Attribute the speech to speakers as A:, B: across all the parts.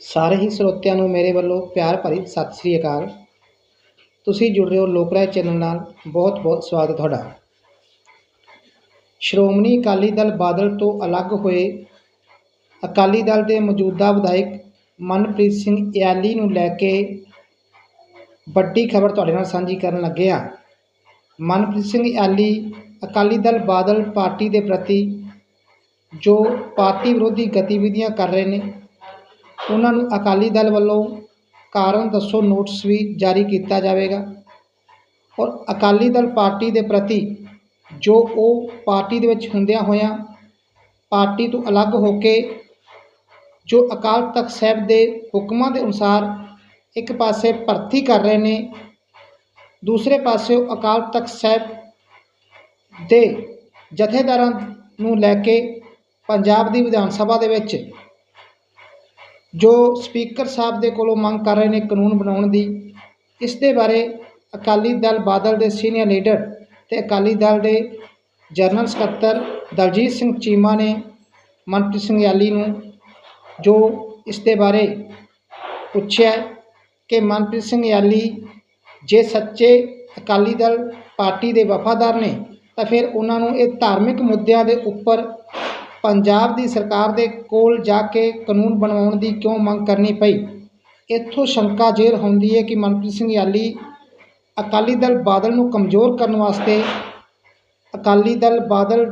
A: ਸਾਰੇ ਹੀ ਸਰੋਤਿਆਂ ਨੂੰ ਮੇਰੇ ਵੱਲੋਂ ਪਿਆਰ ਭਰੀ ਸਤਿ ਸ੍ਰੀ ਅਕਾਲ। ਤੁਸੀਂ ਜੁੜ ਰਹੇ ਹੋ ਲੋਕ ਰਾਏ ਚੈਨਲ ਨਾਲ। ਬਹੁਤ ਬਹੁਤ ਸਵਾਗਤ ਤੁਹਾਡਾ। ਸ਼੍ਰੋਮਣੀ ਅਕਾਲੀ ਦਲ ਬਾਦਲ ਤੋਂ ਅਲੱਗ ਹੋਏ ਅਕਾਲੀ ਦਲ ਦੇ ਮੌਜੂਦਾ ਵਿਧਾਇਕ ਮਨਪ੍ਰੀਤ ਸਿੰਘ ਇਆਲੀ ਨੂੰ ਲੈ ਕੇ ਵੱਡੀ ਖਬਰ ਤੁਹਾਡੇ ਨਾਲ ਸਾਂਝੀ ਕਰਨ ਲੱਗੇ ਹਾਂ। ਮਨਪ੍ਰੀਤ ਸਿੰਘ ਇਆਲੀ ਅਕਾਲੀ ਦਲ ਬਾਦਲ ਪਾਰਟੀ ਦੇ ਪ੍ਰਤੀ ਜੋ ਪਾਰਟੀ ਵਿਰੋਧੀ ਗਤੀਵਿਧੀਆਂ ਕਰ ਰਹੇ ਨੇ ਉਹਨਾਂ ਨੂੰ ਅਕਾਲੀ ਦਲ ਵੱਲੋਂ ਕਾਰਨ ਦੱਸੋ ਨੋਟਿਸ ਵੀ ਜਾਰੀ ਕੀਤਾ ਜਾਵੇਗਾ। ਔਰ ਅਕਾਲੀ ਦਲ ਪਾਰਟੀ ਦੇ ਪ੍ਰਤੀ ਜੋ ਉਹ ਪਾਰਟੀ ਦੇ ਵਿੱਚ ਹੁੰਦਿਆਂ ਹੋਇਆਂ ਪਾਰਟੀ ਤੋਂ ਅਲੱਗ ਹੋ ਕੇ ਜੋ ਅਕਾਲ ਤਖਤ ਸਾਹਿਬ ਦੇ ਹੁਕਮਾਂ ਦੇ ਅਨੁਸਾਰ ਇੱਕ ਪਾਸੇ ਭਰਤੀ ਕਰ ਰਹੇ ਨੇ, ਦੂਸਰੇ ਪਾਸੇ ਉਹ ਅਕਾਲ ਤਖਤ ਸਾਹਿਬ ਦੇ ਜਥੇਦਾਰਾਂ ਨੂੰ ਲੈ ਕੇ ਪੰਜਾਬ ਦੀ ਵਿਧਾਨ ਸਭਾ ਦੇ ਵਿੱਚ ਜੋ ਸਪੀਕਰ ਸਾਹਿਬ ਦੇ ਕੋਲੋਂ ਮੰਗ ਕਰ ਰਹੇ ਨੇ ਕਾਨੂੰਨ ਬਣਾਉਣ ਦੀ, ਇਸ ਦੇ ਬਾਰੇ ਅਕਾਲੀ ਦਲ ਬਾਦਲ ਦੇ ਸੀਨੀਅਰ ਲੀਡਰ ਤੇ ਅਕਾਲੀ ਦਲ ਦੇ ਜਨਰਲ ਸਕੱਤਰ ਦਲਜੀਤ ਸਿੰਘ ਚੀਮਾ ਨੇ ਮਨਪ੍ਰੀਤ ਸਿੰਘ ਯਾਲੀ ਨੂੰ ਜੋ ਇਸ ਦੇ ਬਾਰੇ ਪੁੱਛਿਆ ਕਿ ਮਨਪ੍ਰੀਤ ਸਿੰਘ ਯਾਲੀ ਜੇ ਸੱਚੇ ਅਕਾਲੀ ਦਲ ਪਾਰਟੀ ਦੇ ਵਫਾਦਾਰ ਨੇ, ਤਾਂ ਫਿਰ ਉਹਨਾਂ ਨੂੰ ਇਹ ਧਾਰਮਿਕ ਮੁੱਦਿਆਂ ਦੇ ਉੱਪਰ ਪੰਜਾਬ ਦੀ ਸਰਕਾਰ ਦੇ ਕੋਲ ਜਾ ਕੇ ਕਾਨੂੰਨ ਬਣਵਾਉਣ ਦੀ ਕਿਉਂ ਮੰਗ ਕਰਨੀ ਪਈ? ਇੱਥੋਂ ਸ਼ੰਕਾ ਜ਼ੇਰ ਹੁੰਦੀ ਹੈ ਕਿ ਮਨਪ੍ਰੀਤ ਸਿੰਘ ਯਾਲੀ ਅਕਾਲੀ ਦਲ ਬਾਦਲ ਨੂੰ ਕਮਜ਼ੋਰ ਕਰਨ ਵਾਸਤੇ ਅਕਾਲੀ ਦਲ ਬਾਦਲ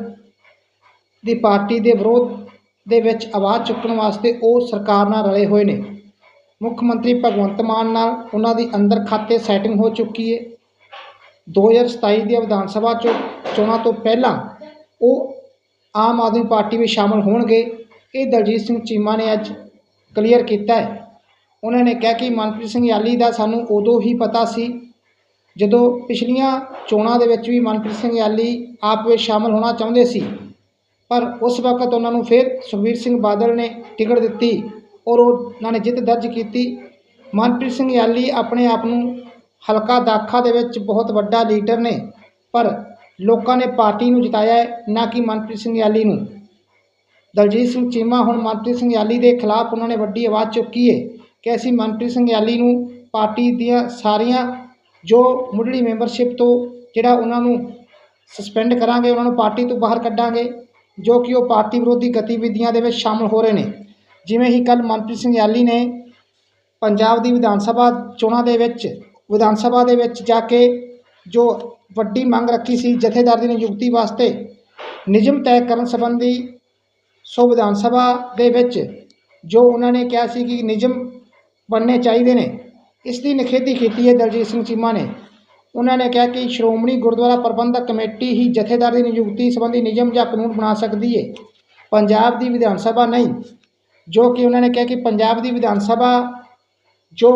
A: ਦੀ ਪਾਰਟੀ ਦੇ ਵਿਰੋਧ ਦੇ ਵਿੱਚ ਆਵਾਜ਼ ਚੁੱਕਣ ਵਾਸਤੇ ਉਹ ਸਰਕਾਰ ਨਾਲ ਰਲੇ ਹੋਏ ਨੇ। ਮੁੱਖ ਮੰਤਰੀ ਭਗਵੰਤ ਮਾਨ ਨਾਲ ਉਹਨਾਂ ਦੀ ਅੰਦਰ ਖਾਤੇ ਸੈਟਿੰਗ ਹੋ ਚੁੱਕੀ ਹੈ 2027 ਦੀਆਂ ਵਿਧਾਨ ਸਭਾ ਚੋ ਚੋਣਾਂ ਤੋਂ ਪਹਿਲਾਂ ਉਹ ਆਮ ਆਦਮੀ ਪਾਰਟੀ ਵਿੱਚ ਸ਼ਾਮਲ ਹੋਣਗੇ। ਇਹ ਦਲਜੀਤ ਸਿੰਘ ਚੀਮਾ ਨੇ ਅੱਜ ਕਲੀਅਰ ਕੀਤਾ ਹੈ। ਉਹਨਾਂ ਨੇ ਕਿਹਾ ਕਿ ਮਨਪ੍ਰੀਤ ਸਿੰਘ ਯਾਲੀ ਦਾ ਸਾਨੂੰ ਉਦੋਂ ਹੀ ਪਤਾ ਸੀ ਜਦੋਂ ਪਿਛਲੀਆਂ ਚੋਣਾਂ ਦੇ ਵਿੱਚ ਵੀ ਮਨਪ੍ਰੀਤ ਸਿੰਘ ਯਾਲੀ ਆਪ ਵਿੱਚ ਸ਼ਾਮਲ ਹੋਣਾ ਚਾਹੁੰਦੇ ਸੀ। ਪਰ ਉਸ ਵਕਤ ਉਹਨਾਂ ਨੂੰ ਫਿਰ ਸੁਖਬੀਰ ਸਿੰਘ ਬਾਦਲ ਨੇ ਟਿਕਟ ਦਿੱਤੀ ਔਰ ਉਹਨਾਂ ਨੇ ਜਿੱਤ ਦਰਜ ਕੀਤੀ। ਮਨਪ੍ਰੀਤ ਸਿੰਘ ਯਾਲੀ ਆਪਣੇ ਆਪ ਨੂੰ ਹਲਕਾ ਦਾਖਾ ਦੇ ਵਿੱਚ ਬਹੁਤ ਵੱਡਾ ਲੀਡਰ ਨੇ, ਪਰ ਲੋਕਾਂ ਨੇ ਪਾਰਟੀ ਨੂੰ ਜਿਤਾਇਆ ਹੈ, ਨਾ ਕਿ ਮਨਪ੍ਰੀਤ ਸਿੰਘ ਯਾਲੀ ਨੂੰ। ਦਲਜੀਤ ਸਿੰਘ ਚੀਮਾ ਹੁਣ ਮਨਪ੍ਰੀਤ ਸਿੰਘ ਯਾਲੀ ਦੇ ਖਿਲਾਫ ਉਹਨਾਂ ਨੇ ਵੱਡੀ ਆਵਾਜ਼ ਚੁੱਕੀ ਹੈ ਕਿ ਅਸੀਂ ਮਨਪ੍ਰੀਤ ਸਿੰਘ ਯਾਲੀ ਨੂੰ ਪਾਰਟੀ ਦੀਆਂ ਸਾਰੀਆਂ ਜੋ ਮੁੱਢਲੀ ਮੈਂਬਰਸ਼ਿਪ ਤੋਂ ਜਿਹੜਾ ਉਹਨਾਂ ਨੂੰ ਸਸਪੈਂਡ ਕਰਾਂਗੇ, ਉਹਨਾਂ ਨੂੰ ਪਾਰਟੀ ਤੋਂ ਬਾਹਰ ਕੱਢਾਂਗੇ, ਜੋ ਕਿ ਉਹ ਪਾਰਟੀ ਵਿਰੋਧੀ ਗਤੀਵਿਧੀਆਂ ਦੇ ਵਿੱਚ ਸ਼ਾਮਲ ਹੋ ਰਹੇ ਨੇ। ਜਿਵੇਂ ਹੀ ਕੱਲ ਮਨਪ੍ਰੀਤ ਸਿੰਘ ਯਾਲੀ ਨੇ ਪੰਜਾਬ ਦੀ ਵਿਧਾਨ ਸਭਾ ਚੋਣਾਂ ਦੇ ਵਿੱਚ, ਵਿਧਾਨ ਸਭਾ ਦੇ ਵਿੱਚ ਜਾ ਕੇ ਜੋ ਵੱਡੀ ਮੰਗ ਰੱਖੀ ਸੀ ਜਥੇਦਾਰ ਦੀ ਨਿਯੁਕਤੀ ਵਾਸਤੇ, ਨਿਯਮ ਤੈਅ ਕਰਨ ਸੰਬੰਧੀ ਸੋ ਵਿਧਾਨ ਸਭਾ ਦੇ ਵਿੱਚ ਜੋ ਉਹਨਾਂ ਨੇ ਕਿਹਾ ਸੀ ਕਿ ਨਿਯਮ ਬਣਨੇ ਚਾਹੀਦੇ ਨੇ, ਇਸ ਦੀ ਨਿਖੇਧੀ ਕੀਤੀ ਹੈ ਦਲਜੀਤ ਸਿੰਘ ਚੀਮਾ ਨੇ। ਉਹਨਾਂ ਨੇ ਕਿਹਾ ਕਿ ਸ਼੍ਰੋਮਣੀ ਗੁਰਦੁਆਰਾ ਪ੍ਰਬੰਧਕ ਕਮੇਟੀ ਹੀ ਜਥੇਦਾਰ ਦੀ ਨਿਯੁਕਤੀ ਸੰਬੰਧੀ ਨਿਯਮ ਜਾਂ ਕਾਨੂੰਨ ਬਣਾ ਸਕਦੀ ਹੈ ਪੰਜਾਬ ਦੀ ਵਿਧਾਨ ਸਭਾ ਨਹੀਂ, ਜੋ ਕਿ ਉਹਨਾਂ ਨੇ ਕਿਹਾ ਕਿ ਪੰਜਾਬ ਦੀ ਵਿਧਾਨ ਸਭਾ ਜੋ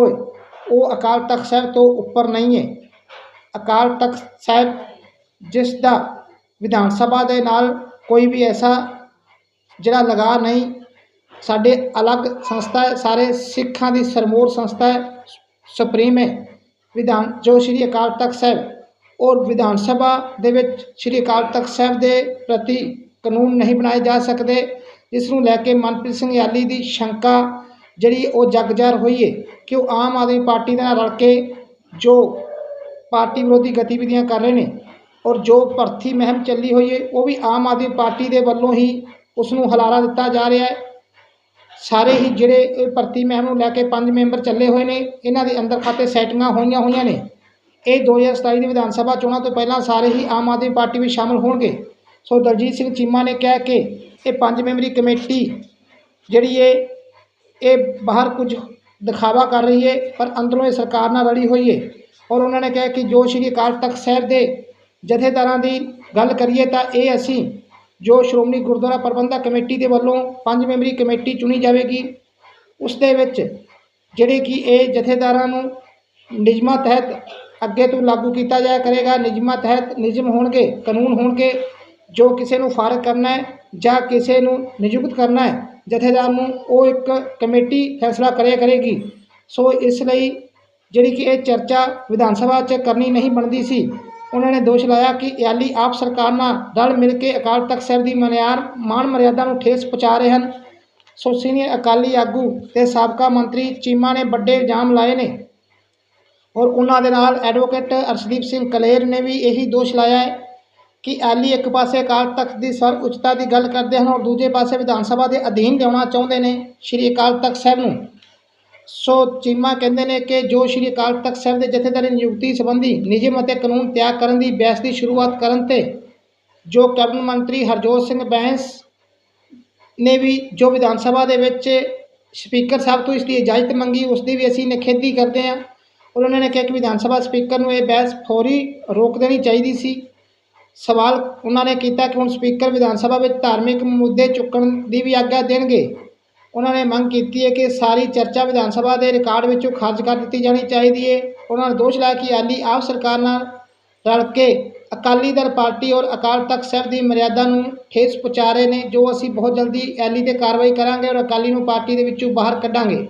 A: ਉਹ ਅਕਾਲ ਤਖਤ ਸਾਹਿਬ ਤੋਂ ਉੱਪਰ ਨਹੀਂ ਹੈ ਅਕਾਲ ਤਖਤ ਸਾਹਿਬ, ਜਿਸ ਦਾ ਵਿਧਾਨ ਸਭਾ ਦੇ ਨਾਲ ਕੋਈ ਵੀ ਐਸਾ ਜਿਹੜਾ ਲਗਾ ਨਹੀਂ, ਸਾਡੇ ਅਲੱਗ ਸੰਸਥਾ ਹੈ, ਸਾਰੇ ਸਿੱਖਾਂ ਦੀ ਸਰਮੋਰ ਸੰਸਥਾ ਹੈ, ਸੁਪਰੀਮ ਹੈ। ਵਿਧਾਨ, ਜੋ ਸ਼੍ਰੀ ਅਕਾਲ ਤਖਤ ਸਾਹਿਬ ਔਰ ਵਿਧਾਨ ਸਭਾ ਦੇ ਵਿੱਚ ਸ਼੍ਰੀ ਅਕਾਲ ਤਖਤ ਸਾਹਿਬ ਦੇ ਪ੍ਰਤੀ ਕਾਨੂੰਨ ਨਹੀਂ ਬਣਾਏ ਜਾ ਸਕਦੇ, ਇਸ ਨੂੰ ਲੈ ਕੇ ਮਨਪ੍ਰੀਤ ਸਿੰਘ ਯਾਲੀ ਦੀ ਸ਼ੰਕਾ ਜਿਹੜੀ ਉਹ ਜਗਜਾਰ ਹੋਈ ਹੈ ਕਿ ਉਹ ਆਮ ਆਦਮੀ ਪਾਰਟੀ ਦੇ ਨਾਲ ਰਲ ਕੇ ਜੋ ਪਾਰਟੀ ਵਿਰੋਧੀ ਗਤੀਵਿਧੀਆਂ ਕਰ ਰਹੇ ਨੇ ਔਰ ਜੋ ਭਰਤੀ ਮਹਿਮ ਚੱਲੀ ਹੋਈ ਹੈ, ਉਹ ਵੀ ਆਮ ਆਦਮੀ ਪਾਰਟੀ ਦੇ ਵੱਲੋਂ ਹੀ ਉਸ ਨੂੰ ਹਲਾਰਾ ਦਿੱਤਾ ਜਾ ਰਿਹਾ ਹੈ। ਸਾਰੇ ਹੀ ਜਿਹੜੇ ਇਹ ਭਰਤੀ ਮਹਿਮ ਨੂੰ ਲੈ ਕੇ ਪੰਜ ਮੈਂਬਰ ਚੱਲੇ ਹੋਏ ਨੇ, ਇਹਨਾਂ ਦੇ ਅੰਦਰ ਖਾਤੇ ਸੈਟਿੰਗਾਂ ਹੋਈਆਂ ਹੋਈਆਂ ਨੇ। ਇਹ 2027 ਦੀ ਵਿਧਾਨ ਸਭਾ ਚੋਣਾਂ ਤੋਂ ਪਹਿਲਾਂ ਸਾਰੇ ਹੀ ਆਮ ਆਦਮੀ ਪਾਰਟੀ ਵਿੱਚ ਸ਼ਾਮਲ ਹੋਣਗੇ। ਸੋ ਦਲਜੀਤ ਸਿੰਘ ਚੀਮਾ ਨੇ ਕਿਹਾ ਕਿ ਇਹ ਪੰਜ ਮੈਂਬਰੀ ਕਮੇਟੀ ਜਿਹੜੀ ਇਹ ਇਹ ਬਾਹਰ ਕੁਝ ਦਿਖਾਵਾ ਕਰ ਰਹੀ ਹੈ, ਪਰ ਅੰਦਰੋਂ ਇਹ ਸਰਕਾਰ ਨਾਲ ਰਲੀ ਹੋਈ ਹੈ। ਔਰ ਉਹਨਾਂ ਨੇ ਕਿਹਾ ਕਿ ਜੋ ਸ਼੍ਰੀ ਅਕਾਲ ਤਖਤ ਸਾਹਿਬ ਦੇ ਜਥੇਦਾਰਾਂ ਦੀ ਗੱਲ ਕਰੀਏ ਤਾਂ ਇਹ ਅਸੀਂ ਜੋ ਸ਼੍ਰੋਮਣੀ ਗੁਰਦੁਆਰਾ ਪ੍ਰਬੰਧਕ ਕਮੇਟੀ ਦੇ ਵੱਲੋਂ ਪੰਜ ਮੈਂਬਰੀ ਕਮੇਟੀ ਚੁਣੀ ਜਾਵੇਗੀ, ਉਸ ਦੇ ਵਿੱਚ ਜਿਹੜੇ ਕਿ ਇਹ ਜਥੇਦਾਰਾਂ ਨੂੰ ਨਿਯਮਾਂ ਤਹਿਤ ਅੱਗੇ ਤੋਂ ਲਾਗੂ ਕੀਤਾ ਜਾਇਆ ਕਰੇਗਾ, ਨਿਯਮਾਂ ਤਹਿਤ ਨਿਯਮ ਹੋਣਗੇ, ਕਾਨੂੰਨ ਹੋਣਗੇ, ਜੋ ਕਿਸੇ ਨੂੰ ਫਾਰਗ ਕਰਨਾ ਹੈ ਜਾਂ ਕਿਸੇ ਨੂੰ ਨਿਯੁਕਤ ਕਰਨਾ ਹੈ, ਜਥੇਦਾਰ ਨੂੰ ਉਹ ਇੱਕ ਕਮੇਟੀ ਫੈਸਲਾ ਕਰਿਆ ਕਰੇਗੀ। ਸੋ ਇਸ ਲਈ ਜਿਹੜੀ ਕਿ ਇਹ ਚਰਚਾ ਵਿਧਾਨ ਸਭਾ 'ਚ ਕਰਨੀ ਨਹੀਂ ਬਣਦੀ ਸੀ। ਉਹਨਾਂ ਨੇ ਦੋਸ਼ ਲਾਇਆ ਕਿ ਯਾਲੀ ਆਪ ਸਰਕਾਰ ਨਾਲ ਰਲ ਮਿਲ ਕੇ ਅਕਾਲ ਤਖਤ ਸਾਹਿਬ ਦੀ ਮਨਿਆਰ ਮਾਣ ਮਰਿਆਦਾ ਨੂੰ ਠੇਸ ਪਹੁੰਚਾ ਰਹੇ ਹਨ। ਸੋ ਸੀਨੀਅਰ ਅਕਾਲੀ ਆਗੂ ਤੇ ਸਾਬਕਾ ਮੰਤਰੀ ਚੀਮਾ ਨੇ ਵੱਡੇ ਇਲਜ਼ਾਮ ਲਾਏ ਨੇ। ਔਰ ਉਹਨਾਂ ਦੇ ਨਾਲ ਐਡਵੋਕੇਟ ਅਰਸ਼ਦੀਪ ਸਿੰਘ ਕਲੇਰ ਨੇ ਵੀ ਇਹੀ ਦੋਸ਼ ਲਾਇਆ ਹੈ ਕਿ ਐਲੀ ਇੱਕ ਪਾਸੇ ਅਕਾਲ ਤਖਤ ਦੀ ਸਰਵ ਉੱਚਤਾ ਦੀ ਗੱਲ ਕਰਦੇ ਹਨ ਔਰ ਦੂਜੇ ਪਾਸੇ ਵਿਧਾਨ ਸਭਾ ਦੇ ਅਧੀਨ ਲਿਆਉਣਾ ਚਾਹੁੰਦੇ ਨੇ। ਸ਼੍ਰੀ ਅਕਾਲ ਤਖਤ ਸਾਹਿਬ ਨੂੰ ਸੋ ਚੀਮਾ ਕਹਿੰਦੇ ਨੇ ਕਿ ਜੋ ਸ਼੍ਰੀ ਅਕਾਲ ਤਖਤ ਸਾਹਿਬ ਦੇ ਜਥੇਦਾਰੀ ਨਿਯੁਕਤੀ ਸੰਬੰਧੀ ਨਿਯਮ ਅਤੇ ਕਾਨੂੰਨ ਤਿਆਰ ਕਰਨ ਦੀ ਬਹਿਸ ਦੀ ਸ਼ੁਰੂਆਤ ਕਰਨ ਤੇ ਜੋ ਕੈਬਨਿਟ ਮੰਤਰੀ ਹਰਜੋਤ ਸਿੰਘ ਬੈਂਸ ਨੇ ਵੀ ਜੋ ਵਿਧਾਨ ਸਭਾ ਦੇ ਵਿੱਚ ਸਪੀਕਰ ਸਾਹਿਬ ਤੋਂ ਇਸ ਦੀ ਇਜਾਜ਼ਤ ਮੰਗੀ, ਉਸ ਦੀ ਵੀ ਅਸੀਂ ਨਿਖੇਧੀ ਕਰਦੇ ਹਾਂ। ਔਰ ਉਹਨਾਂ ਨੇ ਕਿਹਾ ਕਿ ਵਿਧਾਨ ਸਭਾ ਸਪੀਕਰ ਨੂੰ ਇਹ ਬਹਿਸ ਫੌਰੀ ਰੋਕ ਦੇਣੀ ਚਾਹੀਦੀ ਸੀ। ਸਵਾਲ ਉਹਨਾਂ ਨੇ ਕੀਤਾ ਕਿ ਹੁਣ ਸਪੀਕਰ ਵਿਧਾਨ ਸਭਾ ਵਿੱਚ ਧਾਰਮਿਕ ਮੁੱਦੇ ਚੁੱਕਣ ਦੀ ਵੀ ਆਗਿਆ ਦੇਣਗੇ। ਉਹਨਾਂ ਨੇ ਮੰਗ ਕੀਤੀ ਹੈ ਕਿ ਸਾਰੀ ਚਰਚਾ ਵਿਧਾਨ ਸਭਾ ਦੇ ਰਿਕਾਰਡ ਵਿੱਚੋਂ ਖਾਰਜ ਕਰ ਦਿੱਤੀ ਜਾਣੀ ਚਾਹੀਦੀ ਹੈ। ਉਹਨਾਂ ਨੇ ਦੋਸ਼ ਲਾਇਆ ਕਿ ਅਕਾਲੀ ਆਪ ਸਰਕਾਰ ਨਾਲ ਰਲ ਕੇ ਅਕਾਲੀ ਦਲ ਪਾਰਟੀ ਔਰ ਅਕਾਲ ਤਖਤ ਸਾਹਿਬ ਦੀ ਮਰਿਆਦਾ ਨੂੰ ਠੇਸ ਪਹੁੰਚਾ ਰਹੇ ਨੇ, ਜੋ ਅਸੀਂ ਬਹੁਤ ਜਲਦੀ ਐਲੀ ਤੇ ਕਾਰਵਾਈ ਕਰਾਂਗੇ ਔਰ ਅਕਾਲੀ ਨੂੰ ਪਾਰਟੀ ਦੇ ਵਿੱਚੋਂ ਬਾਹਰ ਕੱਢਾਂਗੇ।